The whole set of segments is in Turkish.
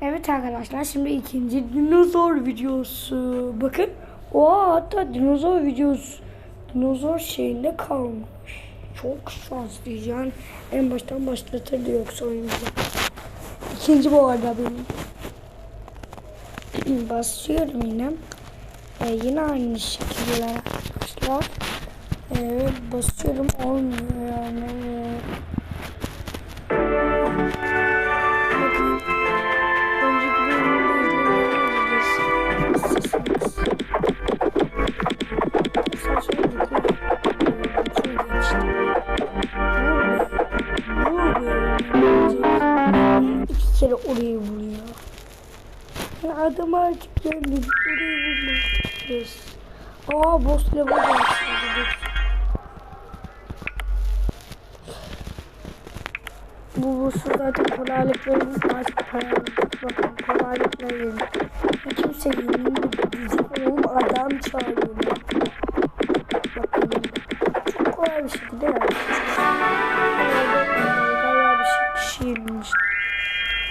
Evet arkadaşlar şimdi ikinci dinozor videosu. Bakın o hatta dinozor videosu dinozor şeyinde kalmış. Çok şanslıyız yani en baştan başlatırdı yoksa oyuncu. İkinci bu arada benim. Basıyorum yine. Ee, yine aynı şekilde arkadaşlar. Ee, basıyorum olmuyor yani. Artık geldi. Orayı vurma. Yes. Aa boss level başladı. Bu boss'u zaten kolaylıklarımız artık kolaylık. Bakın kolaylıkla yedim. Kimse. Bizim oğlum adam çağırıyor. Bakın. Çok kolay bir şekilde yapmış. Galiba bir şey kişi yenilmiş.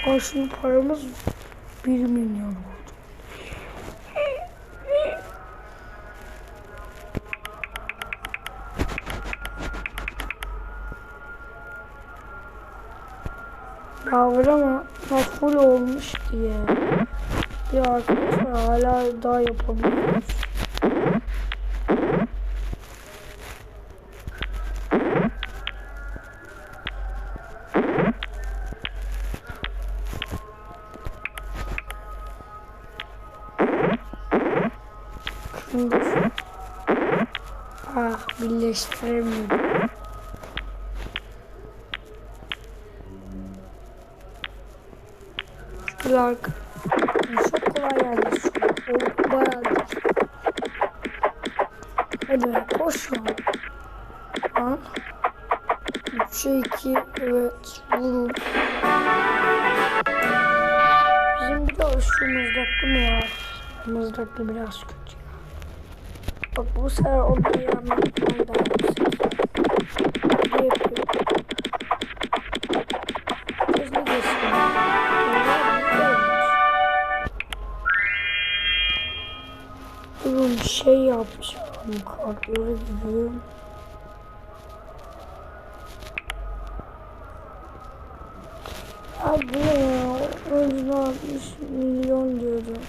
Aa şimdi paramız 1 milyon Yavru ama full olmuş diye. Bir arkadaşlar hala daha yapabiliyoruz. Şimdi ah birleştiremiyorum. Lark. Çok kolay an. O bayağı güzel. Hadi koş ya. Lan. 3'e 2 evet vurun. Bizim bir de şu mızraklı mı var? Mızraklı biraz kötü. Bak bu sefer onu yanmaktan daha yüksek. Kartları gibi. Abi ya? Önceden 60 milyon diyordu.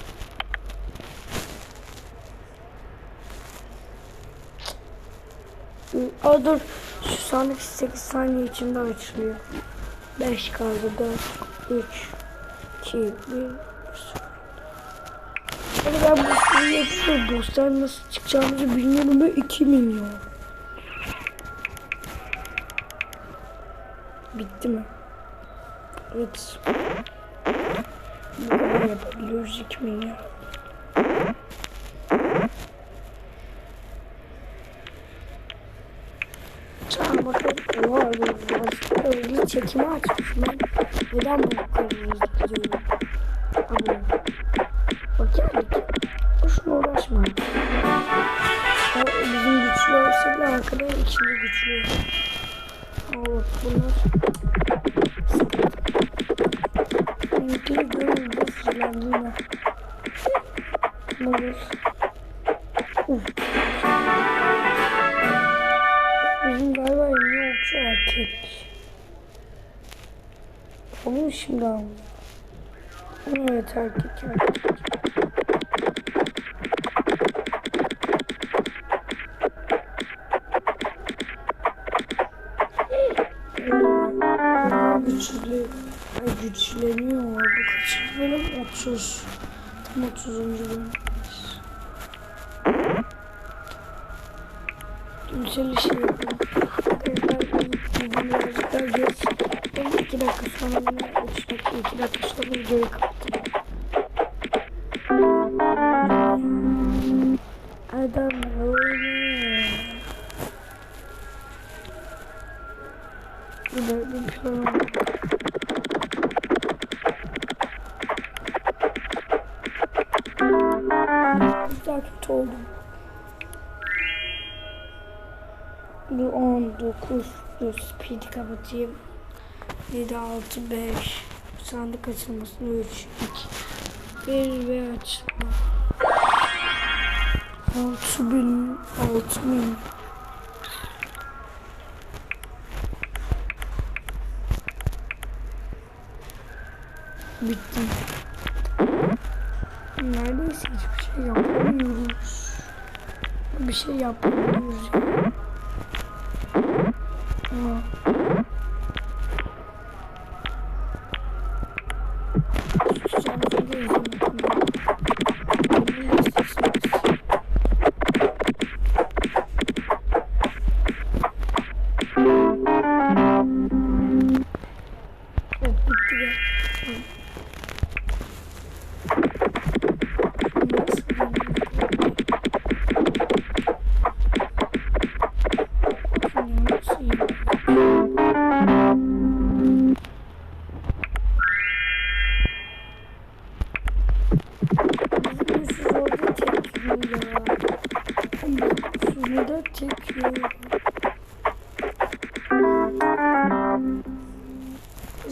Aa dur. Şu sandık 8 saniye içinde açılıyor. 5 kaldı. 4, 3, 2, 1. Hadi ben sürüyü yapıyorum. Bosslar nasıl çıkacağımızı bilmiyorum ve 2 milyon. Bitti mi? Evet. Bu kadar yapabiliyoruz 2 milyon. Tamam bakalım. Oha çekimi açmışım ben. Neden bu kadar hızlı gidiyorum? Bunlar. Benimkini görün bu fırlandığında. Ne olur. Uf. Bizim galiba yeni okçu erkek. Onu şimdi aldım. Evet erkek erkek. Bölüm? 30. Tam 30. bölüm. Yükselişi yapıyorum. Ben birazcık daha geç. Ben 2 dakika sonra yine 3 dakika, 2 dakika sonra videoyu kapatacağım. Adam öyle. Bir de bir planım var. Daha kötü oldum. Bu 10, 9, dur speed kapatayım. 7, 6, 5, sandık açılmasına 3, 2, 1 ve açılma. 6000, 6000. Bitti. Neredeyse hiçbir şey yapamıyoruz. Bir şey yapamıyoruz. Tutacağım video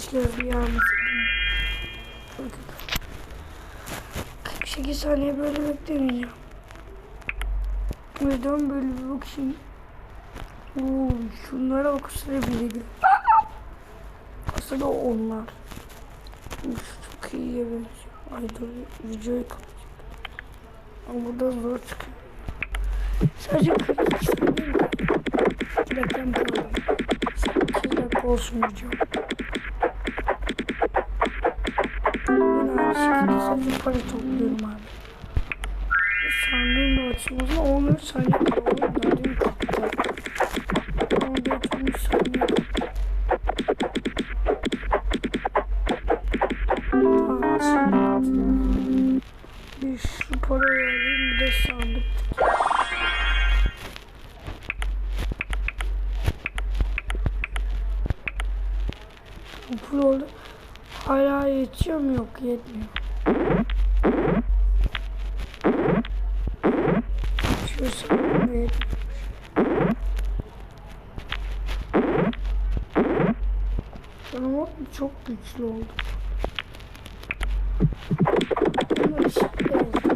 Keşke yağmasaydım. 48 saniye böyle beklemeyeceğim. Neden böyle bir bakayım? Oo, şunlara bak gör. Aslında onlar. Uf, çok iyiye benziyor. Ay dur videoyu kapatacağım. Ama buradan zor çıkıyor. Sadece 42 saniye mi? 2 dakikam kaldı. 8 dakika olsun video. Sadece para topluyorum abi. Sandığın da açılmasına 14 saniye kaldı. Nereden kapatacağım? 14 13 saniye bir şu parayı alayım bir de sandık. Pul oldu. Hala yetiyor mu? Yok yetmiyor. Şu sanırım da yetmiyor. Ama çok güçlü oldu. Ama ışık da oldu.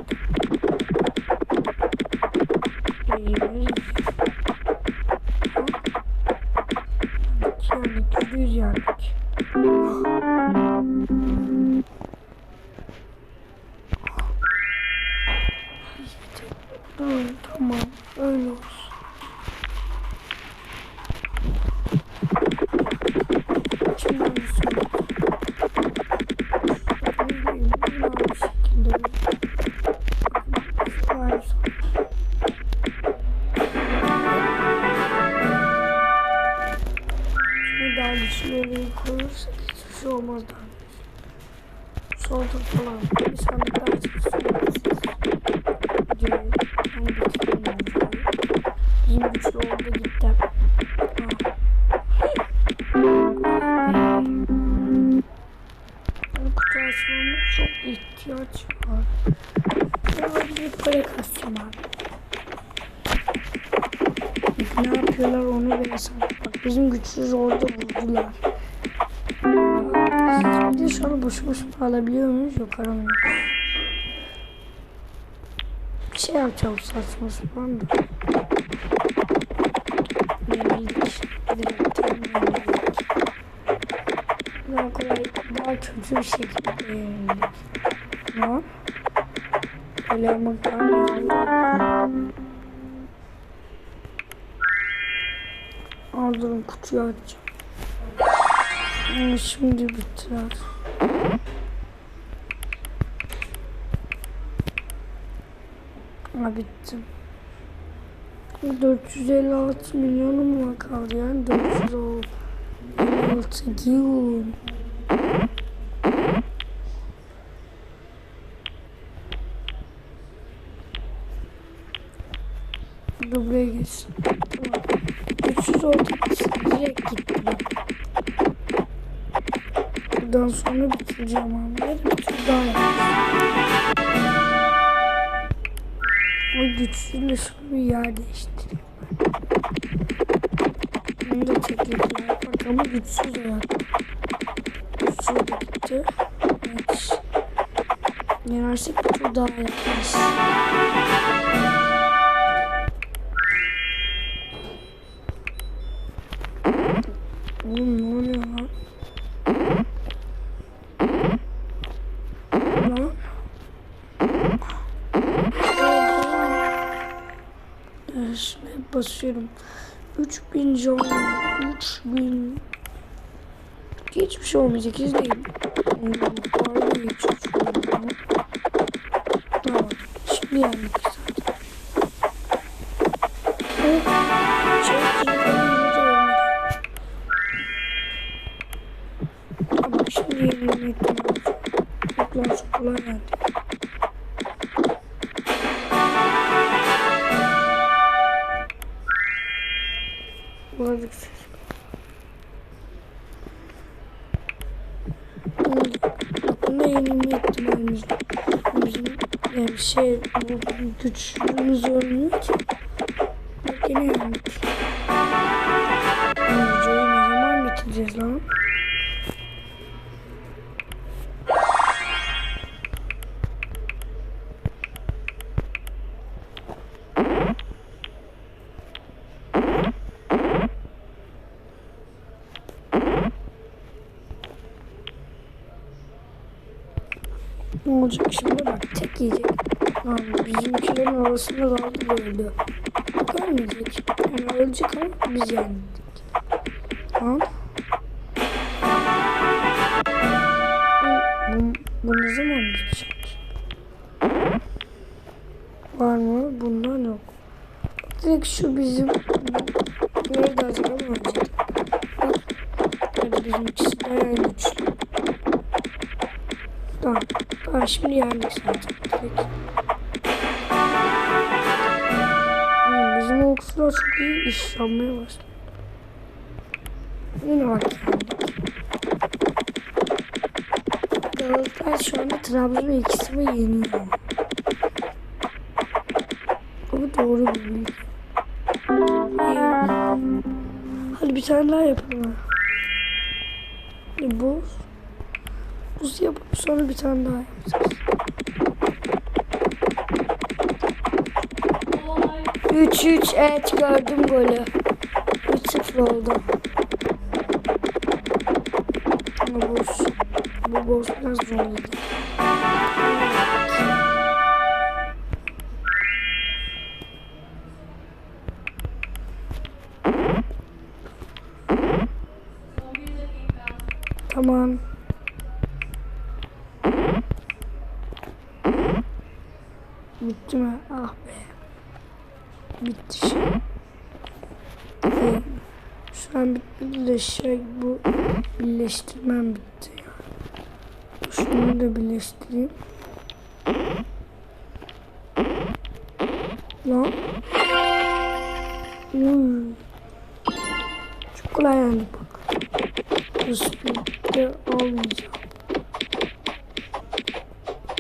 Son. Şunu daha güçlü olayı koyursak hiçbir şey olmaz daha. Solda falan. Bir sandık daha çıksın. Para kasacağım abi. Ne yapıyorlar onu hesap. Bak bizim güçsüz orada vurdular. Bir de şu an boşu boşuna alabiliyor muyuz? Yok aramıyoruz. Bir şey yapacağım saçma sapan da. Yenildik. Direkt yenildik. Daha kolay, daha kötü bir şekilde yenildik. Ama yani. Aldırın kutuyu açacağım. Şimdi bittiler. Ha bittim. 456 milyonum mu kaldı yani 456 gün. Dur buraya geçsin. Tamam. 300 oldu. Direkt gitti. Buradan sonra bitireceğim ama. Bir tur daha yapacağım. O şunu bir yer değiştireyim. Bunu da çekeyim. Bak ama güçsüz o ya. Güçsüz de gitti. Evet. Yenersek bir tur daha yaparız. Basıyorum. 3000 can, 3000 Hiçbir şey olmayacak, izleyin. Harbi hiçbir şey olmayacak. Tamam, şimdi yendik zaten. Evet. Ama şimdi lan çok kolay geldi. Yenilme ihtimalimiz var. Bizim yani şey bu güçlüğümüz olmuyor ki. Bak yine Ne olacak şimdi bak tek yiyecek. Lan bizimkilerin arasında kaldı böyle. Görmeyecek. Yani ölecek ama biz yendik. Tamam. Bu, bu ne zaman bitecek? Var mı? Bundan yok. Direkt şu bizim nerede acaba mı? Bak. Hadi bizimkisi bayağı 5 milyar mesaj attık. Yani bizim okçular çok iyi iş yapmaya başladı. Yine bak Galatasaray şu anda Trabzon'u ikisi ve yeniyor. Ama doğru bir bilgi. Hadi bir tane daha yapalım. Bu? Buz yapıp sonra bir tane daha yapacağız. 3-3 evet gördüm golü. 3-0 oldu. Ama boş. Bu boş biraz zorladı. Tamam. Bitti mi? Ah be. Bitti şey. Ee, şu an bitmedi de şey bu birleştirmem bitti. Şunu da birleştireyim. Lan. Uy. Çok kolay yendik bak. Speed'de almayacağım.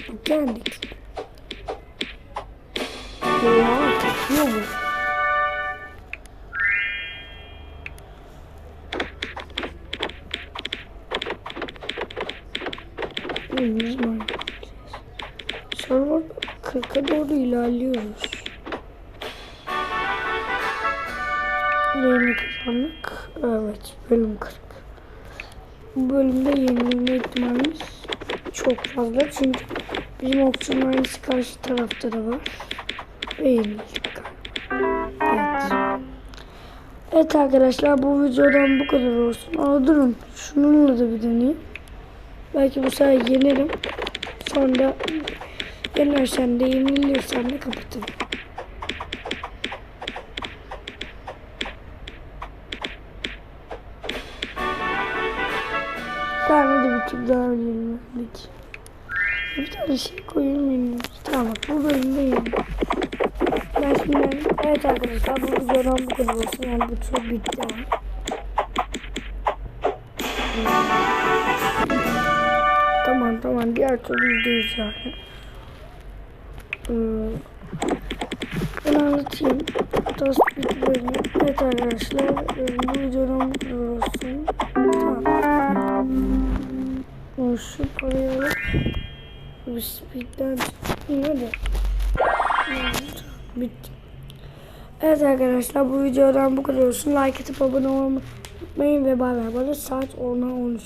Bak Yüz mü? Server 40'a doğru ilerliyoruz. Yeni kazandık. Evet bölüm 40. Bu bölümde yenilme ihtimalimiz çok fazla çünkü bizim okçunun karşı tarafta da var. Galiba. Evet. Evet arkadaşlar bu videodan bu kadar olsun. Aa durun şununla da bir deneyeyim. Belki bu sefer yenerim. Sonra yenersem de yenilirsem de kapatırım. Tamam hadi bir tur daha yenildik. Bir tane şey koyayım. Tamam bu bölümde yenildik. Şimdi evet arkadaşlar bu videodan bu kadar olsun. Yani bu tur bitti. Tamam tamam diğer türlü yüzdeyiz yani. Ee, ben anlatayım. Tas bir bölümü. Evet arkadaşlar e, bu videodan bu kadar olsun. Tamam. O Şu parayı alıp bu speedden çıkayım hadi. Evet, Evet arkadaşlar bu videodan bu kadar olsun. Like atıp abone olmayı unutmayın ve bay bay. Bana saat 10'a 13.